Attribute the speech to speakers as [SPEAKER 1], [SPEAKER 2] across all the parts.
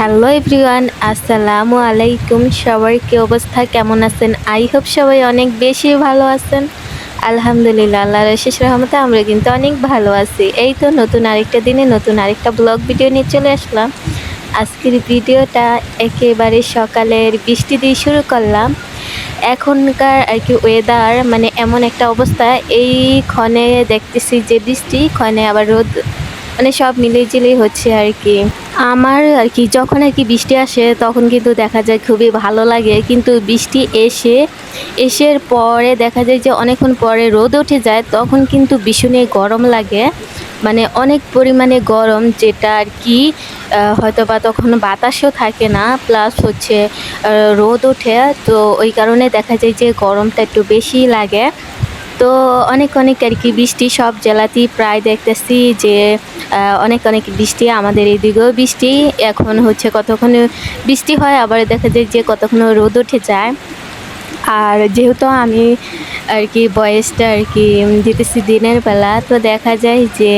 [SPEAKER 1] Hello everyone, আসসালামু আলাইকুম। সবার কি অবস্থা? কেমন আছেন? আই হোপ সবাই অনেক বেশি ভালো আছেন। আলহামদুলিল্লাহ আল্লাহ শেষ রহমতে আমরা কিন্তু অনেক ভালো আছি। এই তো নতুন আরেকটা দিনে নতুন আরেকটা ব্লগ ভিডিও নিয়ে চলে আসলাম। আজকের ভিডিওটা একেবারে সকালের বৃষ্টি দিয়ে শুরু করলাম। এখনকার আর কি ওয়েদার মানে এমন একটা অবস্থা। এই ক্ষণে দেখতেছি যে বৃষ্টি, ক্ষণে আবার রোদ। মানে সব মিলিয়ে জিলিয়ে হচ্ছে আর কি। আমার আর কি, যখন আর কি বৃষ্টি আসে, তখন কিন্তু দেখা যায় খুবই ভালো লাগে। কিন্তু বৃষ্টি এসে, এসের পরে দেখা যায় যে অনেকক্ষণ পরে রোদ উঠে যায়, তখন কিন্তু ভীষণই গরম লাগে। মানে অনেক পরিমাণে গরম, যেটা আর কি হয়তো বা তখন বাতাসও থাকে না, প্লাস হচ্ছে রোদ ওঠে তো ওই কারণে দেখা যায় যে গরমটা একটু বেশি লাগে। তো অনেক অনেক আর কি বৃষ্টি সব জেলাতেই প্রায় দেখতেছি যে অনেক অনেক বৃষ্টি আমাদের এই দিকেও বৃষ্টি। এখন হচ্ছে কতক্ষণ বৃষ্টি হয়, আবার দেখা যায় যে কতক্ষণ রোদ উঠে যায়। আর যেহেতু আমি আর কি বয়সটা আর কি দিতেছি দিনের বেলা, তো দেখা যায় যে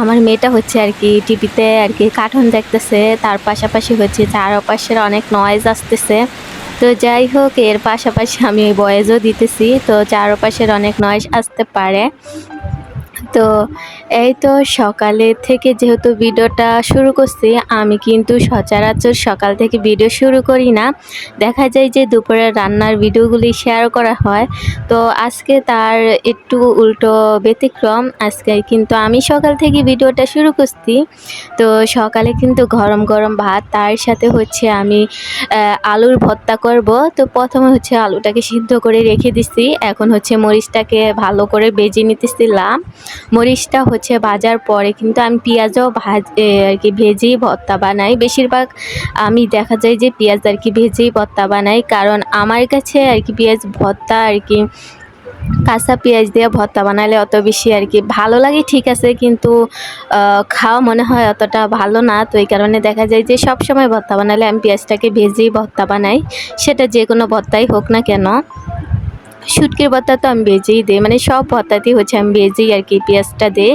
[SPEAKER 1] আমার মেয়েটা হচ্ছে আর কি টিভিতে আর কি কার্টুন দেখতেছে। তার পাশাপাশি হচ্ছে চারপাশের অনেক নয়েজ আসতেছে। তো যাই হোক এর পাশাপাশি আমি বয়েজও দিতেছি। তো চারপাশের অনেক নয়েজ আসতে পারে। তো এই তো সকালে থেকে যেহেতু ভিডিওটা শুরু করছি, আমি কিন্তু সচরাচর সকাল থেকে ভিডিও শুরু করি না। দেখা যায় যে দুপুরে রান্নার ভিডিওগুলি শেয়ার করা হয়। তো আজকে তার একটু উল্টো ব্যতিক্রম, আজকে কিন্তু আমি সকাল থেকে ভিডিওটা শুরু করছি। তো সকালে কিন্তু গরম গরম ভাত, তার সাথে হচ্ছে আমি আলুর ভর্তা করব। তো প্রথমে হচ্ছে আলুটাকে সিদ্ধ করে রেখে দিছি। এখন হচ্ছে মরিচটাকে ভালো করে বেজে নিতেছিলাম। মরিচটা হচ্ছে ভাজার পরে, কিন্তু আমি পেঁয়াজও ভাজ আর কি ভেজেই ভর্তা বানাই। বেশিরভাগ আমি দেখা যায় যে পেঁয়াজ আর কি ভেজেই ভর্তা বানাই, কারণ আমার কাছে আর কি পেঁয়াজ ভর্তা আর কি কাঁচা পেঁয়াজ দিয়ে ভর্তা বানালে অত বেশি আর কি ভালো লাগে, ঠিক আছে, কিন্তু খাওয়া মনে হয় অতটা ভালো না। তো এই কারণে দেখা যায় যে সব সময় ভর্তা বানালে আমি পেঁয়াজটাকে ভেজেই ভর্তা বানাই। সেটা যে কোনো ভর্তাই হোক না কেন। শুটকির ভর্তা তো আমি ভেজেই দিই মানে সব ভর্তাতেই হচ্ছে, আমি ভেজেই আর কি পেঁয়াজটা দিই।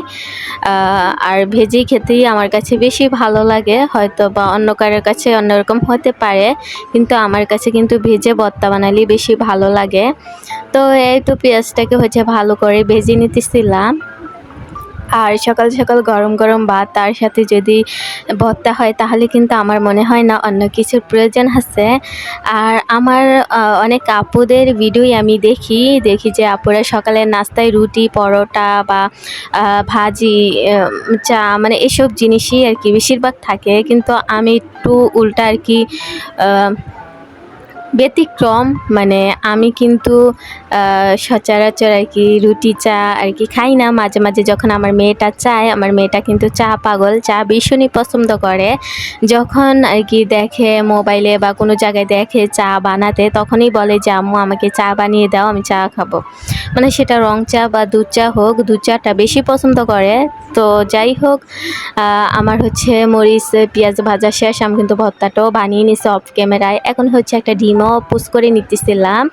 [SPEAKER 1] আর ভেজেই খেতেই আমার কাছে বেশি ভালো লাগে, হয়তো বা অন্য কারোর কাছে অন্যরকম হতে পারে, কিন্তু আমার কাছে কিন্তু ভেজে ভর্তা বানালেই বেশি ভালো লাগে। তো এই তো পেঁয়াজটাকে হচ্ছে ভালো করে ভেজে নিতেছিলাম। আর সকাল সকাল গরম গরম ভাত, তার সাথে যদি ভর্তা হয়, তাহলে কিন্তু আমার মনে হয় না অন্য কিছুর প্রয়োজন আছে। আর আমার অনেক আপুদের ভিডিওই আমি দেখি দেখি যে আপুরা সকালের নাস্তায় রুটি, পরোটা বা ভাজি চা মানে এসব জিনিসই আর কি বেশিরভাগ থাকে। কিন্তু আমি একটু উল্টা আর কি ব্যতিক্রম মানে আমি কিন্তু সচরাচর আর কি রুটি চা আর কি খাই না। মাঝে মাঝে যখন আমার মেয়েটা চায়, আমার মেয়েটা কিন্তু চা পাগল, চা ভীষণই পছন্দ করে। যখন আর কি দেখে মোবাইলে বা কোনো জায়গায় দেখে চা বানাতে, তখনই বলে যে, আম্মু, আমাকে চা বানিয়ে দাও, আমি চা খাব। মানে সেটা রং চা বা দুধ চা হোক, দুধ চাটা বেশি পছন্দ করে। তো যাই হোক আমার হচ্ছে মরিচ, পেঁয়াজ ভাজা শেষ। আমি কিন্তু ভর্তাটাও বানিয়ে নিছি অফ ক্যামেরায় এখন হচ্ছে একটা ডিমও পুষ করে নিতেছিলাম।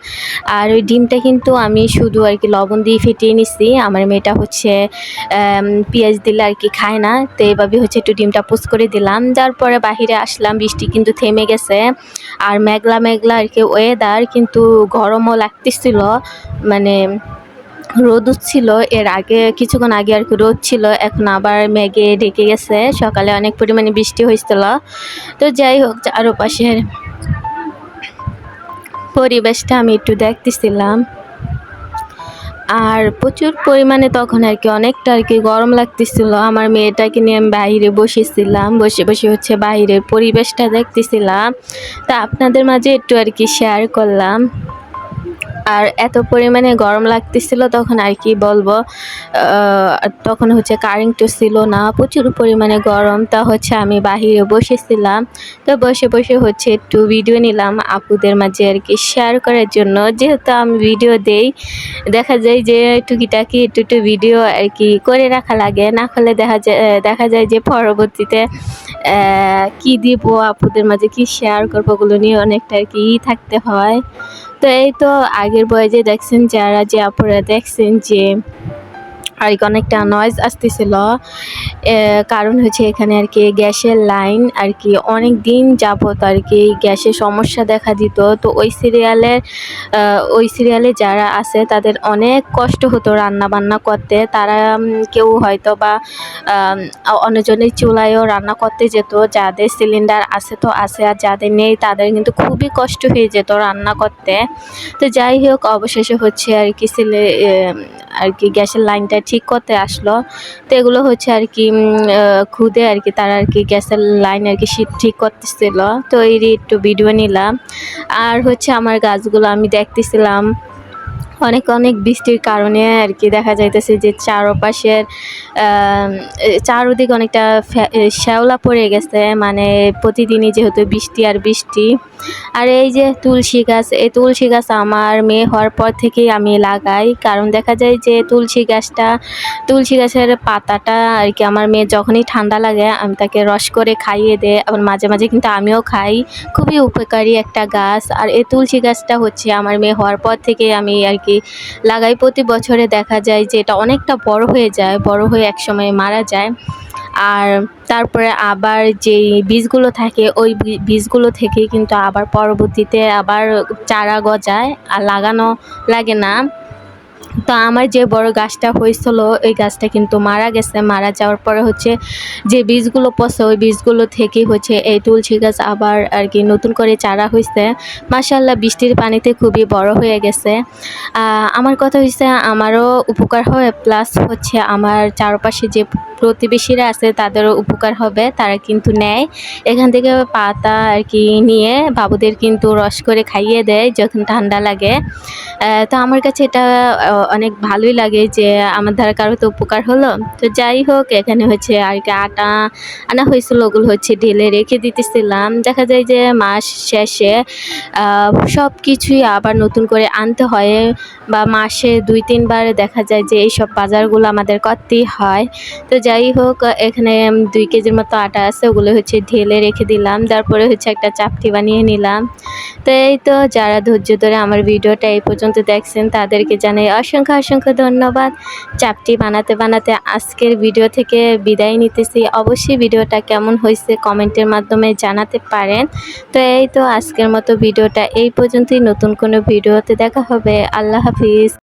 [SPEAKER 1] আর ওই ডিমটা কিন্তু আমি শুধু আর কি লবণ দিয়ে ফেটিয়ে নিছি। আমার মেয়েটা হচ্ছে পেঁয়াজ দিলে আর কি খায় না। তো এইভাবে হচ্ছে একটু ডিমটা পুষ করে দিলাম। যার পরে বাহিরে আসলাম, বৃষ্টি কিন্তু থেমে গেছে। আর মেঘলা মেঘলা আর কি ওয়েদার কিন্তু গরমও লাগতেছিল। মানে রোদ ছিল এর আগে, কিছুক্ষণ আগে আর কি রোদ ছিল। এখন আবার মেঘে ঢেকে গেছে। সকালে অনেক পরিমাণে বৃষ্টি হয়েছিল। তো যাই হোক, চারপাশের পরিবেশটা আমি একটু দেখতেছিলাম। আর প্রচুর পরিমাণে তখন আর কি অনেকটা আর কি গরম লাগতেছিল। আমার মেয়েটাকে নিয়ে আমি বাইরে বসেছিলাম, বসে বসে হচ্ছে বাইরের পরিবেশটা দেখতেছিলাম। তা আপনাদের মাঝে একটু আর কি শেয়ার করলাম। আর এত পরিমাণে গরম লাগতেছিল তখন আর কি বলব তখন হচ্ছে কারেন্টও ছিল না, প্রচুর পরিমাণে গরম। তা হচ্ছে আমি বাহিরে বসেছিলাম, তো বসে বসে হচ্ছে একটু ভিডিও নিলাম আপুদের মাঝে আর কি শেয়ার করার জন্য। যেহেতু আমি ভিডিও দেই, দেখা যায় যে টুকিটাকি একটু একটু ভিডিও আর কি করে রাখা লাগে। না হলে দেখা যায় দেখা যায় যে পরবর্তীতে কি দিব, আপুদের মাঝে কি শেয়ার করব, ওগুলো নিয়ে অনেকটা আর কি থাকতে হয়। তো এই তো আগের বয়সে দেখছেন যারা যে আপুরা দেখছেন যে আর অনেকটা নয়েজ আসতেছিল। কারণ হচ্ছে এখানে আর কি গ্যাসের লাইন আর কি অনেক দিন যাবত আর কি গ্যাসের সমস্যা দেখা দিত। তো ওই সিরিয়ালের ওই সিরিয়ালে যারা আছে তাদের অনেক কষ্ট হতো রান্না বান্না করতে। তারা কেউ হয়তো বা অন্যজনের চুলায়ও রান্না করতে যেত। যাদের সিলিন্ডার আছে তো আছে আর যাদের নেই তাদের কিন্তু খুবই কষ্ট হয়ে যেত রান্না করতে। তো যাই হোক, অবশেষে হচ্ছে আর কি সিলে আর কি গ্যাসের লাইনটা ঠিক করতে আসলো। তো এগুলো হচ্ছে আর কি খুদে আর কি, তারা আর কি গ্যাসের লাইন আর কি ঠিক করতেছিল। তো এই একটু ভিডিও নিলাম। আর হচ্ছে আমার গাছগুলো আমি দেখতেছিলাম। অনেক অনেক বৃষ্টির কারণে আর কি দেখা যাইতেছে যে চারপাশের চারদিক অনেকটা শ্যাওলা পড়ে গেছে। মানে প্রতিদিনই যেহেতু বৃষ্টি আর বৃষ্টি। আর এই যে তুলসী গাছ, এই তুলসী গাছ আমার মেয়ে হওয়ার পর থেকেই আমি লাগাই। কারণ দেখা যায় যে তুলসী গাছটা, তুলসী গাছের পাতাটা আর কি আমার মেয়ে যখনই ঠান্ডা লাগে, আমি তাকে রস করে খাইয়ে দেয় আবার মাঝে মাঝে কিন্তু আমিও খাই। খুবই উপকারী একটা গাছ। আর এই তুলসী গাছটা হচ্ছে আমার মেয়ে হওয়ার পর থেকে আমি আর কি লাগাই প্রতি বছরে দেখা যায় যে এটা অনেকটা বড় হয়ে যায়, বড় হয়ে একসময় মারা যায়। আর তারপরে আবার যেই বীজগুলো থাকে, ওই বীজগুলো থেকে কিন্তু আবার পরবর্তীতে আবার চারা গজায়, আর লাগানো লাগে না। তো আমার যে বড় গাছটা হয়েছিল ওই গাছটা কিন্তু মারা গেছে। মারা যাওয়ার পরে হচ্ছে যে বীজগুলো পচে ওই বীজগুলো থেকে হচ্ছে এই তুলসী গাছ আবার আর কি নতুন করে চারা হয়েছে। মাসাল্লাহ বৃষ্টির পানিতে খুবই বড় হয়ে গেছে। আমার কথা হয়েছে আমারও উপকার হয় প্লাস হচ্ছে আমার চারপাশে যে প্রতিবেশীরা আছে, তাদেরও উপকার হবে, তারা কিন্তু নেয়। এখান থেকে পাতা আর কি নিয়ে বাবুদের কিন্তু রস করে খাইয়ে দেয়, যখন ঠান্ডা লাগে। তো আমার কাছে এটা অনেক ভালোই লাগে যে আমার দ্বারা কারও তো উপকার হলো। তো যাই হোক, এখানে হচ্ছে আর কি আটা আনা হয়েছিল, ওগুলো হচ্ছে ঢেলে রেখে দিতেছিলাম। দেখা যায় যে মাস শেষে সব কিছুই আবার নতুন করে আনতে হয় বা মাসে দুই, তিনবার দেখা যায় যে এইসব বাজারগুলো আমাদের করতেই হয়। তো যাই হোক এখানে দুই কেজির মতো আটা আছে, ওগুলো হচ্ছে ঢেলে রেখে দিলাম। তারপরে হচ্ছে একটা চাপটি বানিয়ে নিলাম। তো এই তো, যারা ধৈর্য ধরে আমার ভিডিওটা এই পর্যন্ত দেখছেন, তাদেরকে জানাই অসংখ্য অসংখ্য ধন্যবাদ। চাপটি বানাতে বানাতে আজকের ভিডিও থেকে বিদায় নিতেছি। অবশ্যই ভিডিওটা কেমন হয়েছে কমেন্টের মাধ্যমে জানাতে পারেন। তো এই তো, আজকের মতো ভিডিওটা এই পর্যন্তই। নতুন কোনো ভিডিওতে দেখা হবে। আল্লাহ হাফিজ।